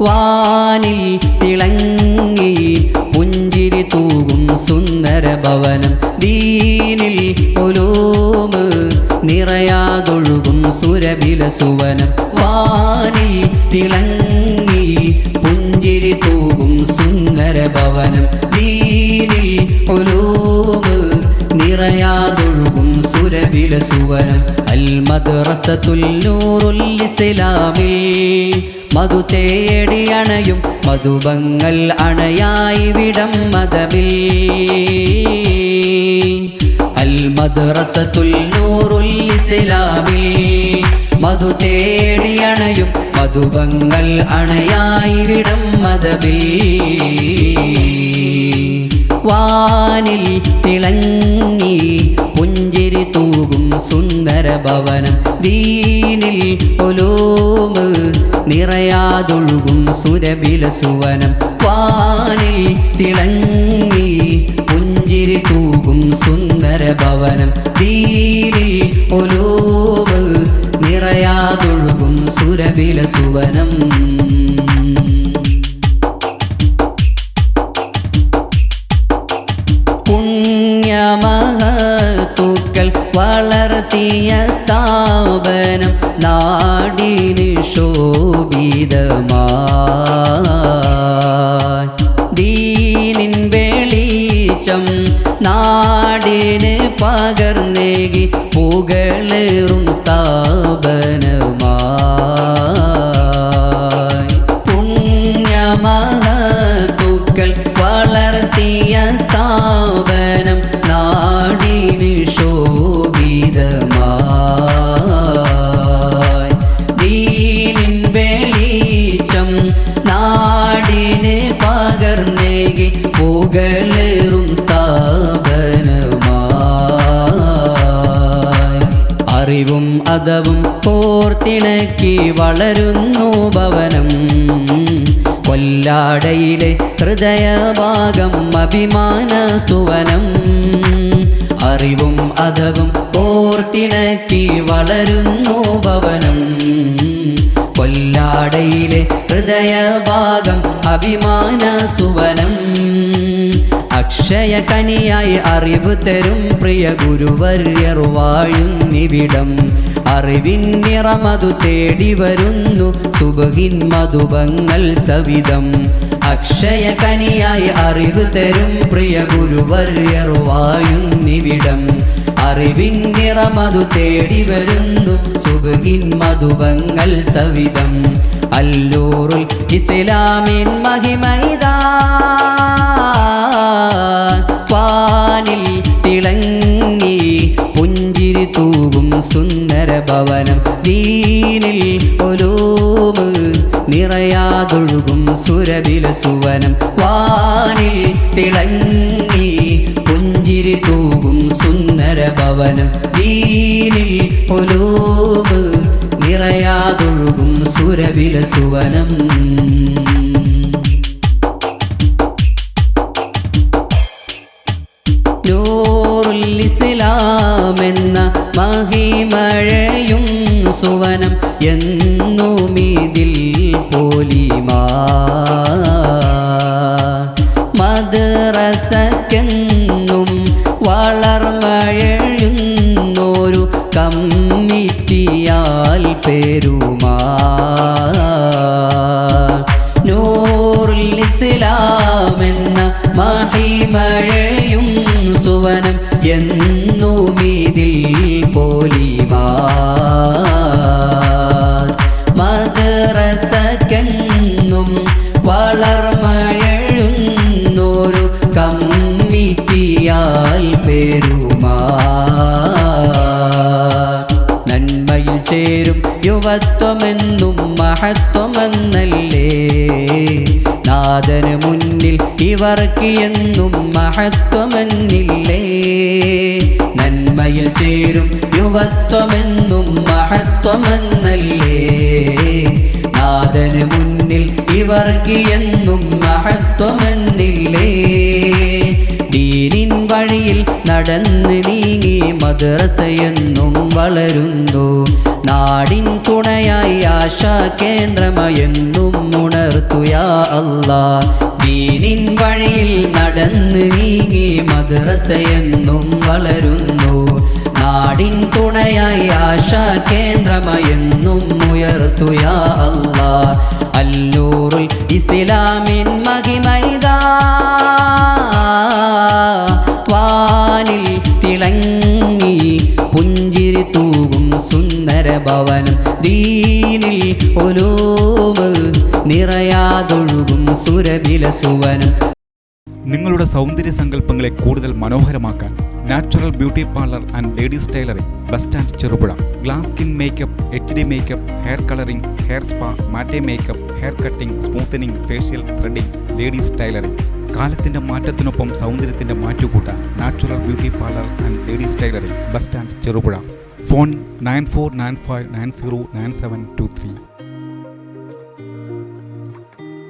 വാനിൽ തിളങ്ങി പുഞ്ചിരി തൂകും സുന്ദര ഭവനം. ദീനിൽ ഒലോമ് നിറയാതൊഴുകും സുരബില സുവനം. വാനിൽ തിളങ്ങി പുഞ്ചിരി തൂകും സുന്ദര ഭവനം. ദീനിൽ ഒലോമ് നിറയാതൊഴുകും സുരബില സുവനം. അൽ മദ്റസത്തുൽ നൂറുൽ മധു തേടി അണയും മധുബങ്ങൾ അണയായി വിടം മതമിൽ. അൽ മദ്രസത്തുൽ നൂറുൽ മധു തേടി അണയും മധുബങ്ങൾ അണയായി വിടം മതമിൽ. വാനിൽ തിളങ്ങി ഭവനം ദീനിൽ ഒലോമ് നിറയാതൊഴുകും സുരബില സുവനം. വാനിൽ തിളങ്ങി പുഞ്ചിരി തൂകും സുന്ദര ഭവനം. ദീനിൽ ഒലോമ് നിറയാതൊഴുകും സുരബില സുവനം. നാടിന് ശോഭിതമാ ദീനിൻ വെളിച്ചം നാടിന് പകർന്നേകി പുകളേറും സ്ഥാപനമായി. സ്ഥാപനം നാടിന് ശോഭിതമായി. നാടിന് പകർന്നേകി പുകളേറും സ്ഥാപനമായി. അറിവും അതവും കോർത്തിണക്കി വളരുന്നു ഭവനം. കൊല്ലാടയിലെ ഹൃദയഭാഗം അഭിമാന സുവനം. അറിവും അതവും കോർത്തിണക്കി വളരുന്നു ഭവനം. കൊല്ലാടയിലെ ഹൃദയഭാഗം അഭിമാന സുവനം. അക്ഷയ കനിയായി അറിവ് തരും പ്രിയ ഗുരുവര്യർ വാഴുന്നിവിടം അറിവിൻ നിറമതു തേടി വരുന്നു സുബകിൻ മധുപങ്ങൾ സവിധം. അക്ഷയ കനിയായി അറിവ് തരും പ്രിയ ഗുരുവര്യർ വാഴുന്നിവിടം അറിവിൻ നിറമതു തേടി വരുന്നു സുബഹിൻ മധുപങ്ങൾ സവിധം. അല്ലൂറുൽ ഇസ്ലാമിൻ മഹിമൈതാ പാനിൽ തിളങ്ങി പുഞ്ചിരി തൂകും സുന്ദര ഭവനം. ദീനിൽ ഒലൂമ് നിറയാതൊഴുകും സുരബില സുവനം. വാനിൽ തിളങ്ങി പുഞ്ചിരി തൂകും സുന്ദര ഭവനം. ദീനിൽ ഒലോമ് നിറയാതൊഴുകും സുരവില സുവനം. നൂറുൽ ഇസ്ലാം എന്ന മഹിമഴയും സുവനം എന്നുമിതിൽ പോലിമാ കമ്മിറ്റിയാൽ പെരുമാ നൂറുൽ ഇസ്ലാമെന്ന മഹിമഴയും സുവനം എന്നുമിതിൽ പോലിമാ മദ്രസക്കെന്നും വളർമഴഴുന്നൊരു നാദന് മുന്നിൽ ഇവർക്ക് എന്നും മഹത്വമെന്നില്ലേ? നന്മയിൽ ചേരും യുവത്വമെന്നും മഹത്വമെന്നല്ലേ? നാഥന് മുന്നിൽ ഇവർക്ക് എന്നും മഹത്വമെന്നില്ലേ? വഴിയിൽ നടന്ന് നീങ്ങി മദ്രസയെന്നും വളരുന്നു. നാടിൻ തുണയായി ആശാ കേന്ദ്രമയെന്നും ഉണർത്തുയാ അല്ലാ ദീനിൻ വഴിയിൽ നടന്ന് നീങ്ങി മദ്രസയെന്നും വളരുന്നു. നാടിൻ തുണയായി ആശാ കേന്ദ്രമയെന്നും ഉയർത്തുയാ അല്ലാ അല്ലൂറുൽ ഇസ്ലാമിൻ ദീനിൽ ഒലോമ നിറയാതൊഴുകും സുരബില സുവനം. നിങ്ങളുടെ സൗന്ദര്യ സങ്കല്പങ്ങളെ കൂടുതൽ മനോഹരമാക്കാൻ natural beauty parlour and ladies tailoring bus stand Cherupuzha. Glass skin makeup H D makeup hair colouring hair spa matte makeup hair cutting smoothening facial threading ladies tailoring. കാലത്തിന്റെ മാറ്റത്തിനൊപ്പം സൗന്ദര്യത്തിന്റെ മാറ്റുകൂട്ടാൻ natural beauty parlour and ladies tailoring bus stand Cherupuzha. phone 9495909723